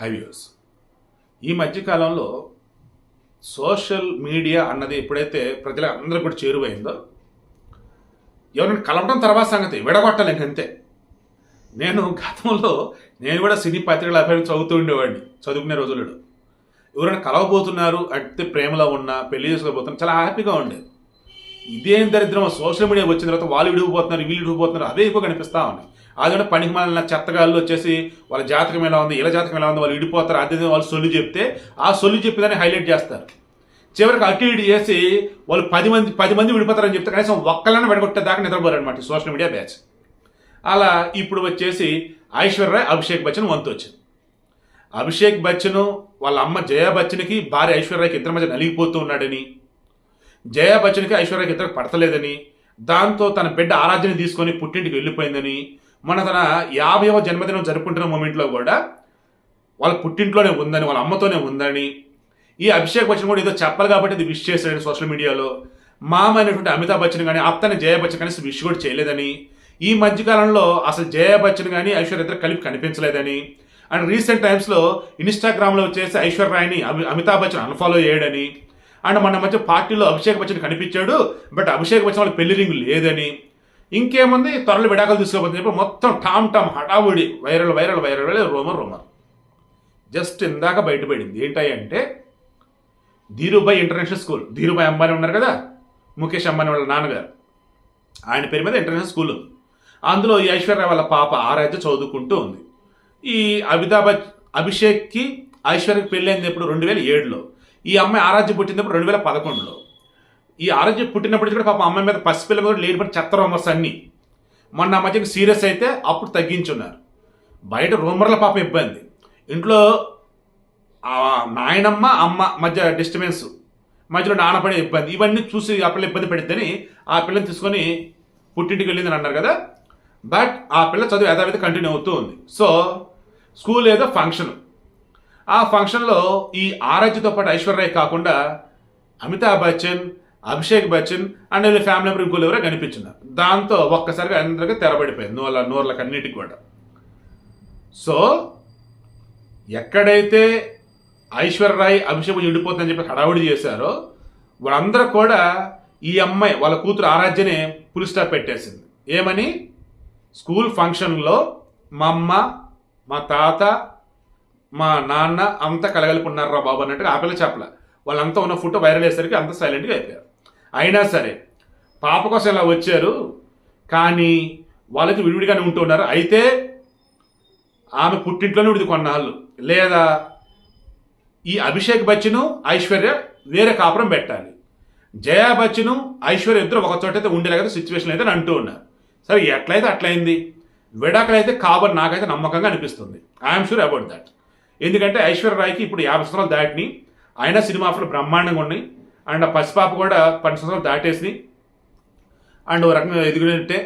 హైవ్యూస్. ఈ మధ్యకాలంలో social media అన్నది ఎప్పుడైతే ప్రజలందరూ కూడా చేరువైందో ఎవరైనా కలవడం తర్వాత సంగతి విడగొట్టాలి ఇంకంతే నేను గతంలో నేను కూడా సినీ పత్రికల అభిప్రాయం చదువుతూ ఉండేవాడిని చదువుకునే రోజులలో. ఎవరైనా కలవబోతున్నారు అంటే ప్రేమలో ఉన్నా పెళ్ళి చేసుకోబోతున్నా చాలా హ్యాపీగా ఉండేది. ఇదేం దరిద్రం సోషల్ మీడియా వచ్చిన తర్వాత వాళ్ళు విడిపోతున్నారు వీళ్ళు విడిపోతున్నారు అవే ఎక్కువ కనిపిస్తూ ఉన్నాయి. అదే పనికి మాలిన చెత్తగాళ్ళు వచ్చేసి వాళ్ళ జాతకం ఎలా ఉంది ఇలా జాతకం ఎలా ఉంది వాళ్ళు విడిపోతారు అదే వాళ్ళు సొల్లు చెప్తే ఆ సొల్లు చెప్పేదాన్ని హైలైట్ చేస్తారు. చివరికి అటు ఇటు చేసి వాళ్ళు పది మంది పది మంది విడిపోతారని చెప్తే కనీసం ఒక్కళ్ళని విడగొట్టేదాకా నిద్రపోరనమాట సోషల్ మీడియా బ్యాచ్. అలా ఇప్పుడు వచ్చేసి ఐశ్వర్య అభిషేక్ బచ్చన్ వంతు వచ్చింది. అభిషేక్ బచ్చన్ వాళ్ళ అమ్మ జయా బచ్చన్కి భార్య ఐశ్వర్యకి ఇద్దరి మధ్య నలిగిపోతూ ఉన్నాడని జయా బచ్చన్కి ఐశ్వర్యకి ఇద్దరు పడతలేదని దాంతో తన బిడ్డ ఆరాధ్యని తీసుకొని పుట్టింటికి వెళ్ళిపోయిందని మన తన యాభైవ జన్మదినం జరుపుకుంటున్న మూమెంట్లో కూడా వాళ్ళ పుట్టింట్లోనే ఉందని వాళ్ళ అమ్మతోనే ఉందని ఈ అభిషేక్ బచ్చన్ కూడా ఏదో చెప్పాలి కాబట్టి ఇది విష్ చేశాడు సోషల్ మీడియాలో మామ అయినటువంటి అమితాబ్ బచ్చన్ కానీ అత్తని జయ బచ్చన్ కానీ విష్ కూడా చేయలేదని ఈ మధ్యకాలంలో అసలు జయ బచ్చన్ కానీ ఐశ్వర్య ఇద్దరు కలిపి కనిపించలేదని అండ్ రీసెంట్ టైమ్స్లో ఇన్స్టాగ్రామ్లో వచ్చేసి ఐశ్వర్య రాయ్ని అమి- అమితాబ్ బచ్చన్ అన్ఫాలో చేయడని అండ్ మన మధ్య పార్టీలో అభిషేక్ బచ్చన్ కనిపించాడు బట్ అభిషేక్ బచ్చన్ వాళ్ళ పెళ్ళి రింగు లేదని. ఇంకేముంది? త్వరలో విడాకులు తీసుకోబోతుంది. చెప్పి మొత్తం టామ్ టామ్ హడావుడి viral viral viral rumour rumour. Just ఇందాక బయటపడింది. ఏంటంటే అంటే ధీరుభాయ్ ఇంటర్నేషనల్ స్కూల్. ధీరుభాయ్ అంబానీ ఉన్నారు కదా? ముఖేష్ అంబానీ వాళ్ళ నాన్నగారు. ఆయన పేరు మీద ఇంటర్నేషనల్ స్కూల్ అందులో ఈ ఐశ్వర్య వాళ్ళ పాప ఆరాధ్య చదువుకుంటూ ఉంది. ఈ అమితాబ్ అభిషేక్కి ఐశ్వర్యకి పెళ్ళైంది ఎప్పుడు? రెండు వేల ఏడులో. ఈ అమ్మాయి ఆరాధ్య పుట్టినప్పుడు రెండు వేల పదకొండులో. ఈ ఆరాధ్య పుట్టినప్పుడు కూడా పాప అమ్మాయి మీద పసిపిల్ల మీద లేనిపడి చెత్త రూమర్స్ అన్నీ మొన్న మధ్యకి సీరియస్ అయితే అప్పుడు తగ్గించున్నారు. బయట రూమర్ల పాప ఇబ్బంది. ఇంట్లో నాయనమ్మ అమ్మ మధ్య డిస్టర్బెన్స్ మధ్యలో నాన్నపడే ఇబ్బంది. ఇవన్నీ చూసి ఆ పిల్ల ఇబ్బంది పెడిద్దని ఆ పిల్లని తీసుకొని పుట్టింటికి వెళ్ళిందని అన్నారు కదా. బట్ ఆ పిల్ల చదువు యథావిధి కంటిన్యూ అవుతూ ఉంది. సో స్కూల్ ఏదో ఫంక్షన్. ఆ ఫంక్షన్లో ఈ ఆరాధ్యతో పాటు ఐశ్వర్య కాకుండా అమితాబ్ బచ్చన్ అభిషేక్ బచ్చన్ అండ్ వీళ్ళ ఫ్యామిలీ మెంబర్ ఇంకోళ్ళు ఎవరో కనిపించినారు దాంతో ఒక్కసారిగా అందరికీ తెరబడిపోయింది నూర్ల నూర్లకు అన్నిటికి కూడా. సో ఎక్కడైతే ఐశ్వర్యరాయ్ అభిషేక్ విడిపోతుందని చెప్పి హడావుడి చేశారో వాళ్ళందరూ కూడా ఈ అమ్మాయి వాళ్ళ కూతురు ఆరాధ్యనే పులి స్టాప్ పెట్టేసింది. ఏమని? స్కూల్ ఫంక్షన్లో మా అమ్మ మా తాత మా నాన్న అంతా కలగలిపి బాబు అన్నట్టుగా ఆపిల్ల చెప్పల. వాళ్ళంతా ఉన్న ఫోటో వైరల్ అయ్యేసరికి అంత సైలెంట్గా అయిపోయారు. అయినా సరే పాప కోసం ఇలా వచ్చారు కానీ వాళ్ళకి విడివిడిగానే ఉంటున్నారు. అయితే ఆమె పుట్టింట్లోనే విడిది కొన్నాళ్ళు. లేదా ఈ అభిషేక్ బచ్చను ఐశ్వర్య వేరే కాపురం పెట్టాలి. జయా బచ్చను ఐశ్వర్య ఇద్దరు ఒక చోట అయితే ఉండేలాగా సిచ్యువేషన్ అయితే అంటూ ఉన్నారు. సరే ఎట్లయితే అట్లయింది? విడాకులైతే కాబని నాకైతే నమ్మకంగా అనిపిస్తుంది. ఐఎమ్ షూర్ అబౌట్ దట్ ఎందుకంటే ఐశ్వర్య రాయ్కి ఇప్పుడు యాభై సంవత్సరాలు దాటిని. అయినా సినిమా ఆఫర్లు బ్రహ్మాండంగా ఉన్నాయి. అండ్ ఆ పసిపాప కూడా పన్నెండు సంవత్సరాలు దాటేసి అండ్ ఓ రకంగా ఎదుగుతుంటే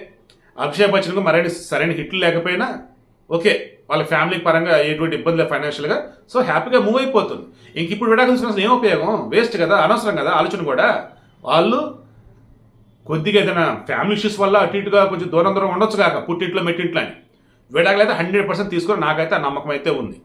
అక్షయ్ బచ్చన్కు మరైన సరైన హిట్లు లేకపోయినా ఓకే వాళ్ళ ఫ్యామిలీ పరంగా ఎటువంటి ఇబ్బంది లేదు ఫైనాన్షియల్గా. సో హ్యాపీగా మూవ్ అయిపోతుంది. ఇంక ఇప్పుడు విడాకులు తీసుకున్న ఏం ఉపయోగం? వేస్ట్ కదా అనవసరం కదా ఆలోచన కూడా. వాళ్ళు కొద్దిగా ఏదైనా ఫ్యామిలీ ఇష్యూస్ వల్ల అటు ఇటుగా కొంచెం దూరం దూరం ఉండొచ్చు కాక పుట్టింట్లో మెట్టింట్లో అని విడాకులు అయితే హండ్రెడ్ పర్సెంట్ తీసుకొని నాకైతే నమ్మకం అయితే ఉంది.